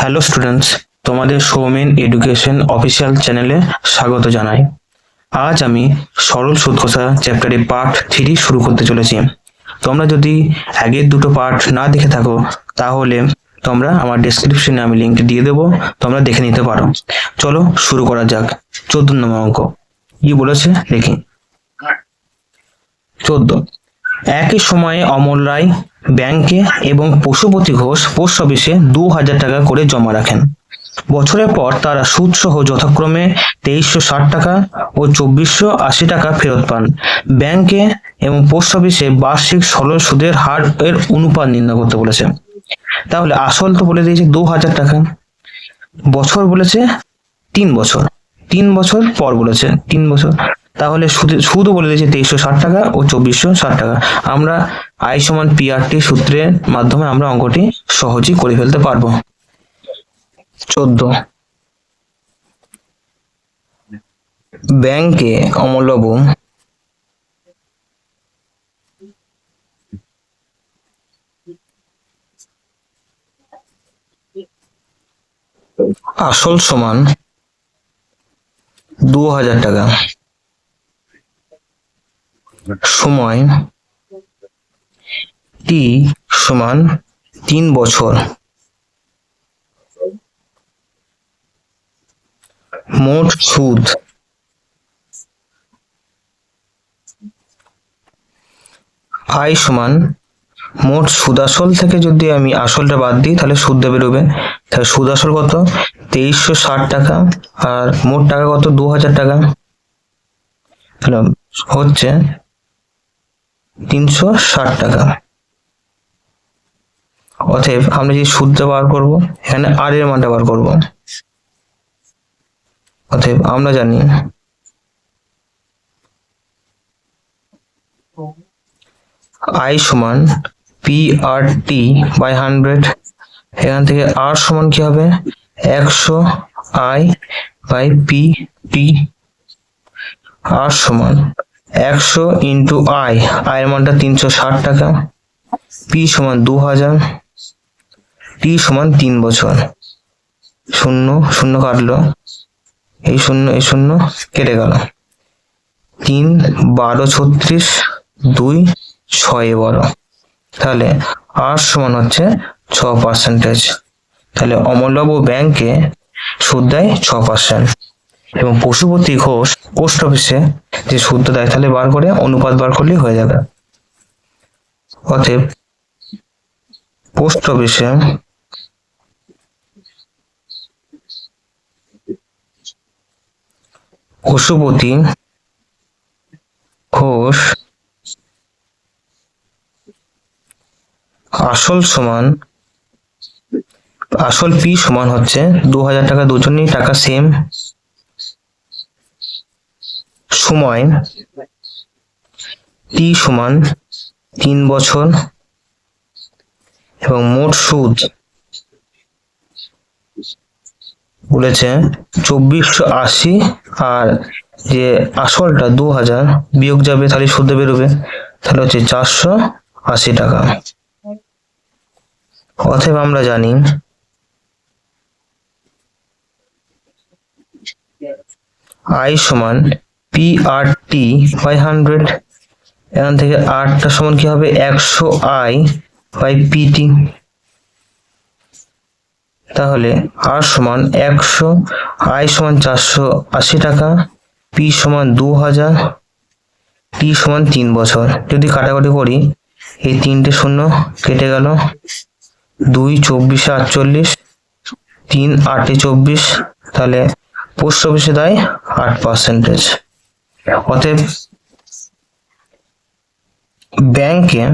Hello students, তোমাদের Soumen education official চ্যানেলে স্বাগত জানাই। আজ আমি সরল সুদ চ্যাপ্টারে পার্ট থ্রি শুরু করতে চলেছি। তোমরা যদি আগের দুটো পার্ট না দেখে থাকো, তাহলে তোমরা আমার ডেসক্রিপশনে আমি লিঙ্ক দিয়ে দেবো, তোমরা দেখে নিতে পারো। চলো শুরু করা যাক। চোদ্দ নম্বর অঙ্ক। কি বলেছে? দেখি। চোদ্দ। একই সময়ে অমল রায় ব্যাংকে এবং পশুপতি ঘোষ পোস্ট অফিসে দু হাজার টাকা করে জমা রাখেন। বছরের পর তারা সুদ সহ যথাক্রমে তেইশশো ষাট টাকা ও চব্বিশশো আশি টাকা ফেরত পান। ব্যাংকে এবং পোস্ট অফিসে বার্ষিক সরল সুদের হার এর অনুপাত নির্ণয় করতে বলেছে। তাহলে আসল তো বলে দিয়েছে দু হাজার টাকা। বছর বলেছে তিন বছর। তিন বছর পর বলেছে। তিন বছর। তাহলে সুদও বলে দিয়েছে তেইশশো ষাট টাকা ও চব্বিশশো ষাট টাকা। আমরা আই সমান পিআরটি সূত্রের মাধ্যমে আমরা অঙ্কটি সহজেই করে ফেলতে পারব। চোদ্দ। ব্যাংকে অমলবাবু আসল সমান দু হাজার টাকা। সময় টি সমান তিন বছর। মোট সুদ। আয় সমান মোট সুদ আসল থেকে যদি আমি আসলটা বাদ দিই, তাহলে সুদটা বেরোবে। তাহলে সুদ আসল কত? তেইশশো ষাট টাকা। আর মোট টাকা কত? দু হাজার টাকা হচ্ছে তিনশো ষাট টাকা। অতএব আমরা যে সুদটা বার করব, এখানে আর এর মানটা বার করব। অতএব আমরা জানি আই সমান P R T by hundred এখান থেকে আর সমান কি হবে? একশো I by P T R সমান একশো ইন্টু আই, আয়ের মানটা তিনশো ষাট টাকা। পি সমান দু হাজার টি সমান তিন বছর। শূন্য শূন্য কাটলো। এই শূন্য এই শূন্য কেটে গেল। তিন, বারো, ছত্রিশ, দুই, ছয়, বারো। তাহলে আর সমান হচ্ছে ছ পার্সেন্টেজ তাহলে অমলবাবু ব্যাংকে সুদ দেয় ছ পার্সেন্ট এবং পশুপতি ঘোষ পোস্ট অফিসে যে সুদটা দেয়, তাহলে বার করে অনুপাত বার করলেই হয়ে যাবে। অতএব পোস্ট অফিসে পশুপতি ঘোষ আসল সমান, আসল পি সমান হচ্ছে দু হাজার টাকা, দুজনেই টাকা সেম সময় টি সমান তিন বছর এবং মোট সুদ বলেছে চব্বিশশো আশি আর যে আসলটা দু হাজার বিয়োগ যাবে, তাহলে সুদে বেরোবে। তাহলে হচ্ছে চারশো আশি টাকা। অতএব আমরা জানি আই সমান P R T by hundred এখান থেকে আরটা সমান কি হবে? একশো আই বাই পিটি তাহলে আর সমান একশো আই সমান চারশো আশি টাকা পি সমান দু হাজার টি সমান তিন বছর। যদি কাটাকাটি করি, এই তিনটে শূন্য কেটে গেল দুই চব্বিশে আটচল্লিশ, তিন আটে চব্বিশ, তাহলে পোস্ট অফিসে দেয় আট পার্সেন্টেজ অতএব ব্যাংকে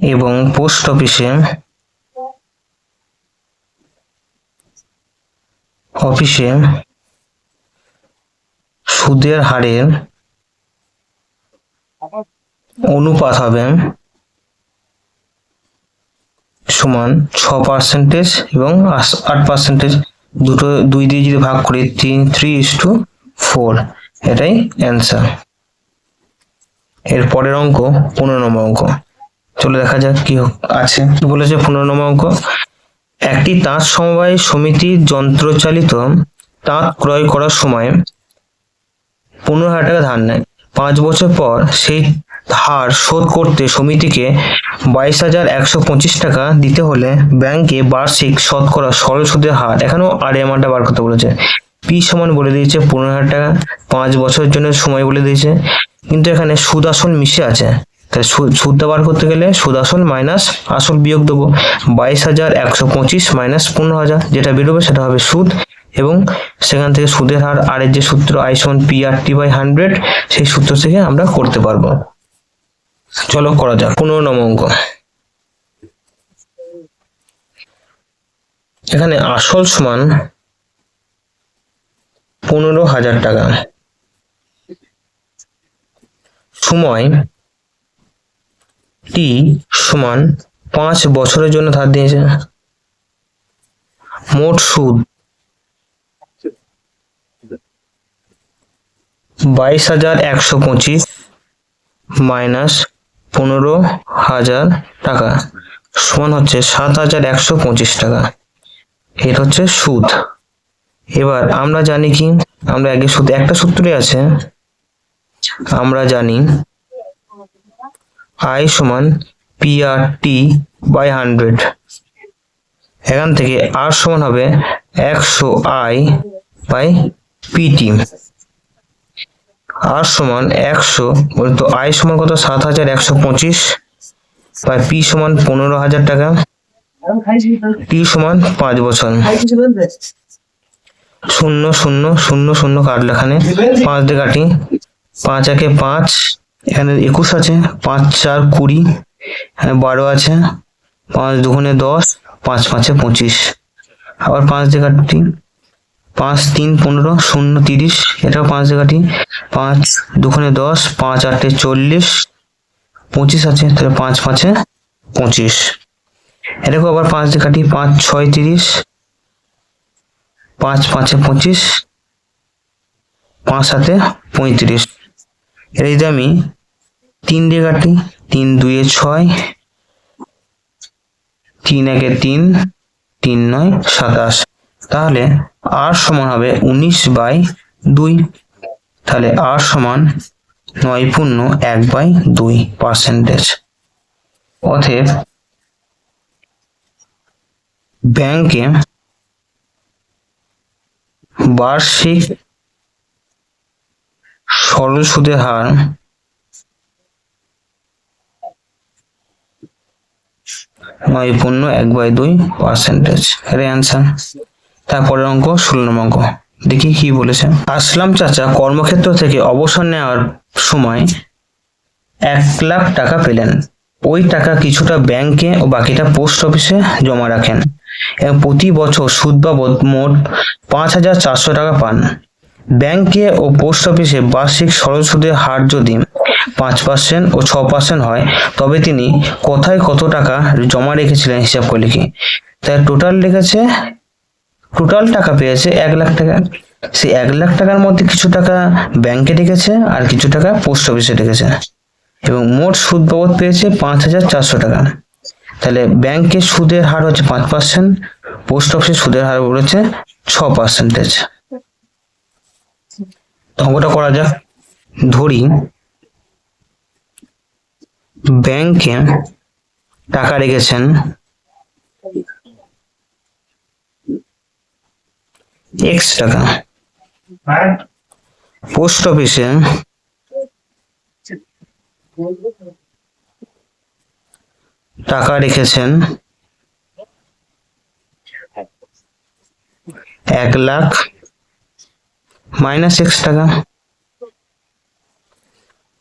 এবং পোস্ট অফিসে অফিসে সুদের হারের অনুপাত হবে সমান ছ পার্সেন্টেজ এবং আট পার্সেন্টেজ দুটো দুই দিয়ে যদি ভাগ করি তিন থ্রি ইস টু ফোর এটাই অ্যান্সার এর পরের অঙ্ক পনেরো নম্বর অঙ্ক। চলে দেখা যাক কি আছে। বলেছে পনেরো নম্বর অঙ্ক? একটি তাঁত সমবায় সমিতির যন্ত্রচালিত তাঁত ক্রয় করার সময় পনেরো হাজার টাকা ধার নেয়। পাঁচ বছর পর সেই ধার শোধ করতে সমিতিকে বাইশ হাজার একশো পঁচিশ টাকা দিতে হলে ব্যাংকে বার্ষিক শতকরা সরল সুদের হার। এখানেও আর অ্যামাউন্টটা বার করতে বলেছে। পি সমান বলে দিয়েছে, পনেরো হাজার টাকা। পাঁচ বছরের জন্য সময় বলে দিয়েছে। কিন্তু এখানে সুদ আসল মিশে আছে। সুদ সুদটা বার করতে গেলে সুদ আসল মাইনাস আসল বিয়োগ দেবো। বাইশ হাজার একশো পঁচিশ মাইনাস পনেরো হাজার। যেটা বেরোবে সেটা হবে সুদ। এবং সেখান থেকে সুদের হার আর যে সূত্র I P R T by hundred সেই সূত্র থেকে আমরা করতে পারব। চলো করা যাক। পনেরো নম্বর অঙ্ক। এখানে আসল সমান পনেরো হাজার টাকা। সময় টি সমান পাঁচ বছরের জন্য ধার দিয়েছে। মোট সুদ বাইশ হাজার একশো পঁচিশ মাইনাস পনেরো হাজার টাকা। সমান হচ্ছে সাত হাজার একশো পঁচিশ টাকা। এটা হচ্ছে সুদ। এবার আমরা জানি কি? আমরা আগে একটা সূত্রে আছে। আমরা জানি আই সমান P R T by hundred এখান থেকে আর সমান হবে একশো আই বাই পিটি আর সমান একশো তো আই সমান কত? সাত হাজার একশো পঁচিশ বাই পি সমান পনেরো হাজার টাকা। টি সমান পাঁচ বছর। শূন্য শূন্য শূন্য শূন্য কাটলো এখানে পাঁচ দিয়ে কাটি। পাঁচ একে পাঁচ, এখানে একুশ আছে। পাঁচ, চার, কুড়ি, এখানে বারো আছে। পাঁচ দুগুণে দশ, পাঁচ পাঁচে পঁচিশ। আবার পাঁচ দিয়ে কাটি। পাঁচ, তিন, পনেরো, শূন্য, তিরিশ, এটাও পাঁচ দিয়ে কাটি। পাঁচ দুগুণে দশ, পাঁচ আটে চল্লিশ, পঁচিশ আছে, তাহলে পাঁচ পাঁচে পঁচিশ। এটাকে আবার পাঁচ দিয়ে কাটি, পাঁচ, ছয়, তিরিশ পাঁচ পাঁচে পঁচিশ, পাঁচ সাতে পঁয়ত্রিশ। এর যদি আমি তিন দিয়ে কাটি, তিন দুয়ে ছয়, তিন একে তিন তিন নয়, সাতাশ। তাহলে আর সমান হবে উনিশ বাই দুই। তাহলে আর সমান নয় পূর্ণ এক বাই দুই পার্সেন্টেজ। অতএব ব্যাংকে বার্ষিক সরল সুদের হার নয় পূর্ণ এক বাই দুই পার্সেন্টেজ এর অ্যান্সার তারপরের অঙ্ক ষোলো নম্বর অঙ্ক। দেখি কি বলেছে। আসলাম চাচা, কর্মক্ষেত্র থেকে অবসর নেওয়ার সময় এক লাখ টাকা পেলেন। ওই টাকা কিছুটা ব্যাংকে ও বাকিটা পোস্ট অফিসে জমা রাখেন। প্রতি বছর সুদ বাবদ মোট পাঁচ হাজার চারশো টাকা পান। ব্যাংকে ও পোস্ট অফিসে বার্ষিক সরল সুদের হার যদি পাঁচ পার্সেন্ট ও ছ পার্সেন্ট হয়, তবে তিনি কোথায় কত টাকা জমা রেখেছিলেন হিসাব করে লিখে। তাই টোটাল লিখেছে টোটাল টাকা পেয়েছে এক লাখ টাকা। সে এক লাখ টাকার মধ্যে কিছু টাকা ব্যাংকে রেখেছে আর কিছু টাকা পোস্ট অফিসে রেখেছে। এবং মোট সুদ বাবদ পেয়েছে পাঁচ হাজার চারশো টাকা। তাহলে ব্যাংকের সুদের হার হচ্ছে পাঁচ পার্সেন্ট পোস্ট অফিসের সুদের হার বলেছে ছ পার্সেন্টেজ অঙ্কটা করা যাক। ধরি ব্যাংকে টাকা রেখেছেন এক্স টাকা। পোস্ট অফিসে টাকা রেখেছেন? এক লাখ মাইনাস এক্স টাকা।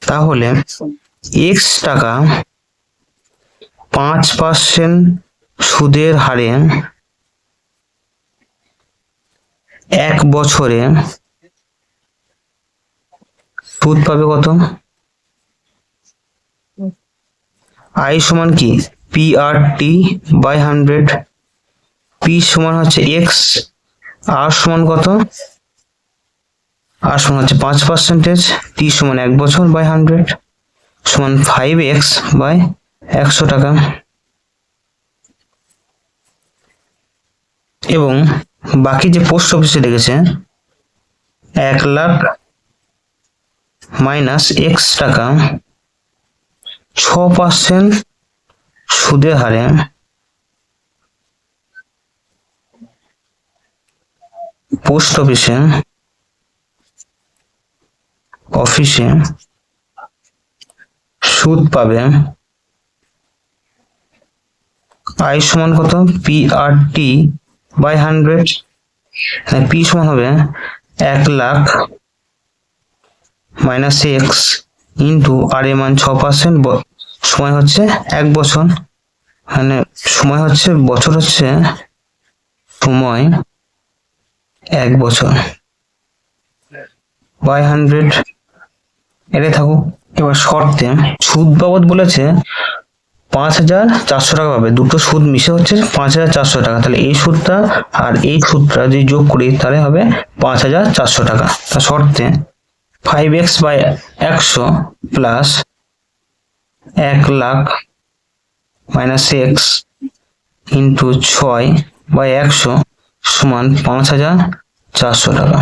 তাহলে এক্স টাকা পাঁচ পার্সেন্ট সুদের হারে এক বছরে সুদ পাবে কত? আই সমান কি? P R T by hundred P সমান হচ্ছে এক্স আর সমান কত? আর সমান হচ্ছে পাঁচ পার্সেন্টেজ টি সমান এক বছর বাই হান্ড্রেড সমান ফাইভ এক্স বাই একশো টাকা। এবং বাকি যে পোস্ট অফিসে লেগেছে এক লাখ মাইনাস এক্স টাকা, ছ পার্সেন্ট সুদের হারে। পোস্ট অফিসে অফিসে সুদ পাবে। আই সমান কত? P R T by hundred P সমান হবে এক lakh minus X into R এর মান ছ পার্সেন্ট সময় হচ্ছে এক বছর। মানে সময় হচ্ছে, বছর হচ্ছে সময় এক বছর। বাই হান্ড্রেড এটাই থাকুক। এবার শর্তে, সুদ বাবদ বলেছে পাঁচ হাজার চারশো টাকা পাবে। দুটো সুদ মিশে হচ্ছে পাঁচ হাজার চারশো টাকা। তাহলে এই সুদটা আর এই সুদটা যদি যোগ করি, তাহলে হবে পাঁচ হাজার চারশো টাকা। তা শর্তে ফাইভ এক্স বাই একশো প্লাস এক লাখ মাইনাস এক্স ইন্টু ছয় বাই একশো সমান পাঁচ হাজার চারশো টাকা।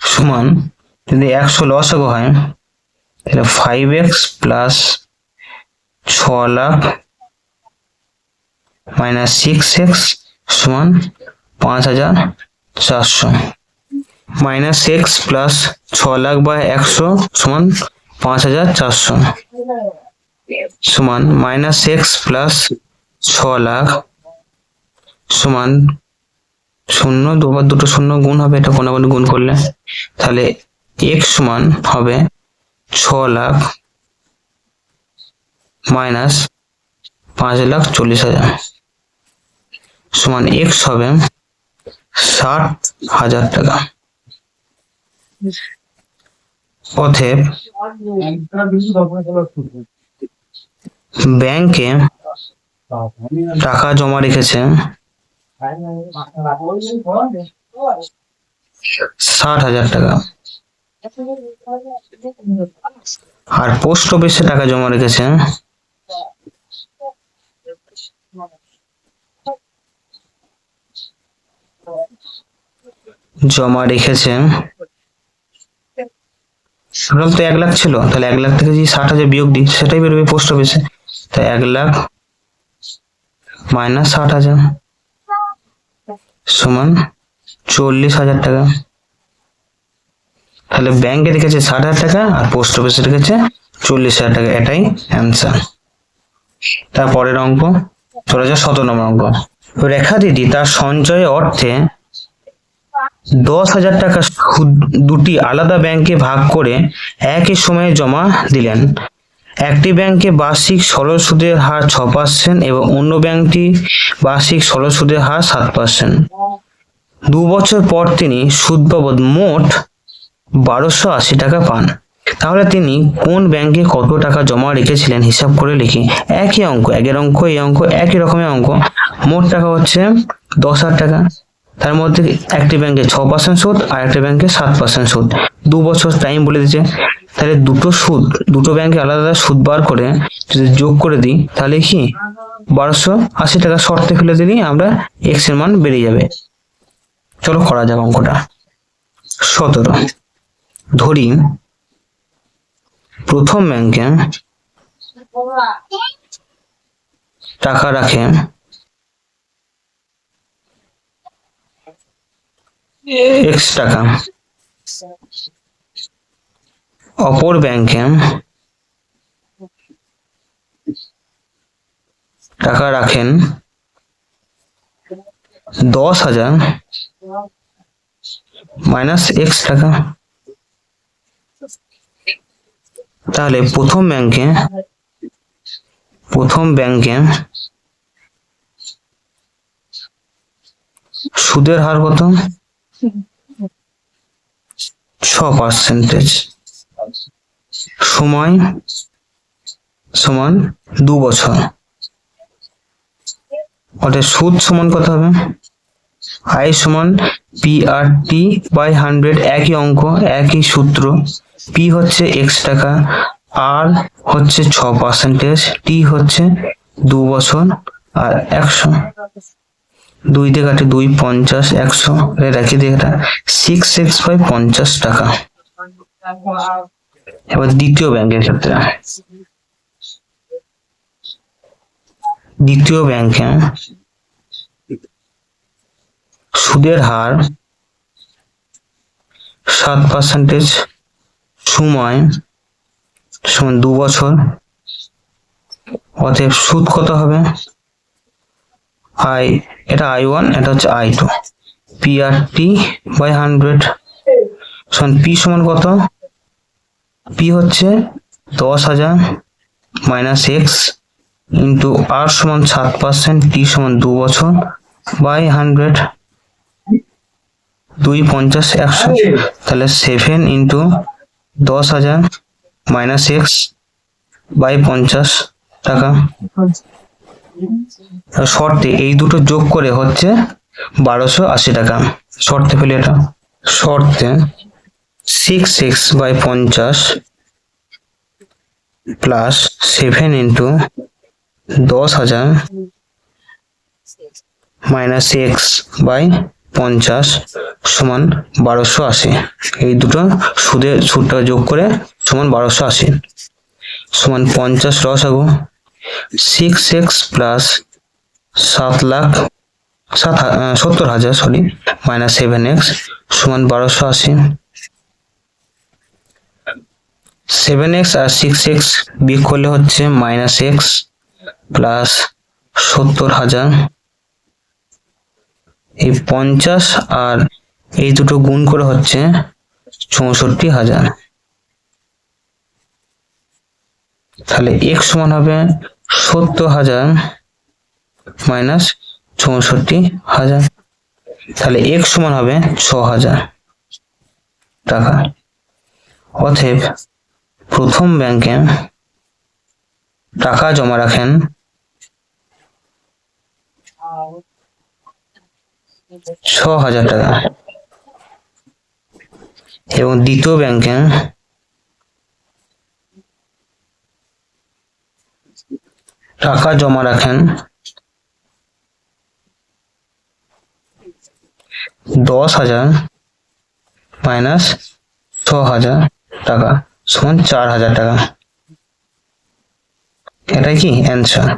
সমান যদি একশো লসাগু হয়, তাহলে ফাইভ এক্স প্লাস ছ লাখ মাইনাস সিক্স এক্স সমান পাঁচ হাজার চারশো। মাইনাস এক্স প্লাস ছ লাখ বাই একশো সমান পাঁচ হাজার চারশো। সমান মাইনাস এক্স প্লাস ছ লাখ সমান শূন্য দুবার দুটো শূন্য গুণ হবে, এটা কোনাগুনি গুণ করলে। তাহলে এক্স সমান হবে ছ লাখ মাইনাস পাঁচ লাখ চল্লিশ হাজার। সমান এক্স হবে ষাট হাজার টাকা। অতএব ব্যাংকে টাকা জমা রেখেছে। ষাট হাজার টাকা। আর পোস্ট অফিসে টাকা জমা রেখেছে। জমা রেখেছে। টোটাল তো এক লাখ ছিল, তাহলে এক লাখ থেকে যদি ষাট হাজার বিয়োগ দিই, সেটাই বেরোবে পোস্ট অফিসে। তাই এক লাখ মাইনাস ষাট হাজার সমান চল্লিশ হাজার টাকা। তাহলে ব্যাংকে রেখেছে ষাট হাজার টাকা আর পোস্ট অফিসে রেখেছে চল্লিশ হাজার টাকা, এটাই অ্যান্সার। তারপরের অঙ্ক, চলে যায় শত নম্বর অঙ্ক। রেখা দিদি তার সঞ্চয় অর্থে দশ হাজার টাকা দুটি আলাদা ব্যাংকে ভাগ করে একই সময়ে জমা দিলেন। একটি ব্যাংকে বার্ষিক সরল সুদের হার ছ পার্সেন্ট এবং অন্য ব্যাংকটি বার্ষিক সরল সুদের হার সাত পার্সেন্ট দু বছর পর তিনি সুদ বাবদ মোট বারোশো আশি টাকা পান। তাহলে তিনি কোন ব্যাংকে কত টাকা জমা রেখেছিলেন হিসাব করে লিখি। একই অঙ্ক, একের অঙ্ক, এই অঙ্ক, একই রকমের অঙ্ক। মোট টাকা হচ্ছে দশ হাজার টাকা। তার মধ্যে একটি ব্যাংকে ছ পার্সেন্ট সুদ আর একটা ব্যাংকে সাত পার্সেন্ট সুদ। দু বছর টাইম বলে দিচ্ছে। তাহলে দুটো সুদ, দুটো ব্যাংকে আলাদা আলাদা সুদ বার করে যদি যোগ করে দিই, তাহলে কি? বারোশো আশি টাকা শর্তে ফেলে দিলেই আমরা এক্সের মান বেড়ে যাবে। চলো করা যাক অঙ্কটা। সতেরো। ধরি, প্রথম ব্যাংকে টাকা রাখে এক্স টাকা অপর ব্যাংকে টাকা রাখেন দশ হাজার মাইনাস এক্স টাকা। তাহলে প্রথম ব্যাংকে প্রথম ব্যাংকে সুদের হার কত? ছ পার্সেন্টেজ সময় সমান দু বছর। অর্থাৎ সুদ সমান কত হবে? আই সমান P R T by hundred একই অঙ্ক, একই সূত্র। পি হচ্ছে এক্স টাকা আর হচ্ছে ছ পার্সেন্টেজ টি হচ্ছে দু বছর, আর একশো। দুই দিয়ে কাটে দুই পঞ্চাশ একশো। রাখি দিয়ে এটা। সিক্স সিক্স বাই পঞ্চাশ টাকা। এবার দ্বিতীয় ব্যাংকের ক্ষেত্রে। দ্বিতীয় ব্যাংকে সুদের হার সাত পার্সেন্টেজ সময় সমান দু বছর। অতএব সুদ কত হবে? আই, এটা আই ওয়ান, এটা হচ্ছে I two. P R T by hundred সমান পি সমান কত? পি হচ্ছে দশ হাজার মাইনাস এক্স ইন্টু আর সমান সাত পার্সেন্ট টি সমান দু বছর বাই হান্ড্রেড দুই পঞ্চাশ একশো। তাহলে সেভেন ইন্টু দশ হাজার মাইনাস এক্স বাই পঞ্চাশ টাকা। শর্তে এই দুটো যোগ করে হচ্ছে বারোশো আশি টাকা। শর্তে পেলে এটা। শর্তে সিক্স সিক্স বাই পঞ্চাশ প্লাস সেভেন ইন্টু দশ হাজার মাইনাস এক্স বাই পঞ্চাশ সমান বারোশো আশি। এই দুটো সুদের সুদটা যোগ করে সমান বারোশো আশি। সমান পঞ্চাশ রসাগু সিক্স এক্স প্লাস সাত লাখ সাত সত্তর হাজার সরি মাইনাস সেভেন এক্স সমান বারোশো আশি। সেভেন এক্স আর সিক্স এক্স বিয়োগ করলে হচ্ছে মাইনাস এক্স প্লাস সত্তর হাজার। এই পঞ্চাশ আর এই দুটো গুণ করে হচ্ছে চৌষট্টি হাজার। তাহলে এক্স সমান হবে সত্তর হাজার মাইনাস চৌষট্টি হাজার। তাহলে এক্স সমান হবে ছ হাজার টাকা। অতএব প্রথম ব্যাংকে টাকা জমা রাখেন। ছ হাজার টাকা। এবং দ্বিতীয় ব্যাংকে টাকা জমা রাখেন। দশ হাজার মাইনাস ছ হাজার টাকা, সমান চার হাজার টাকা। এটাই কি? অ্যান্সার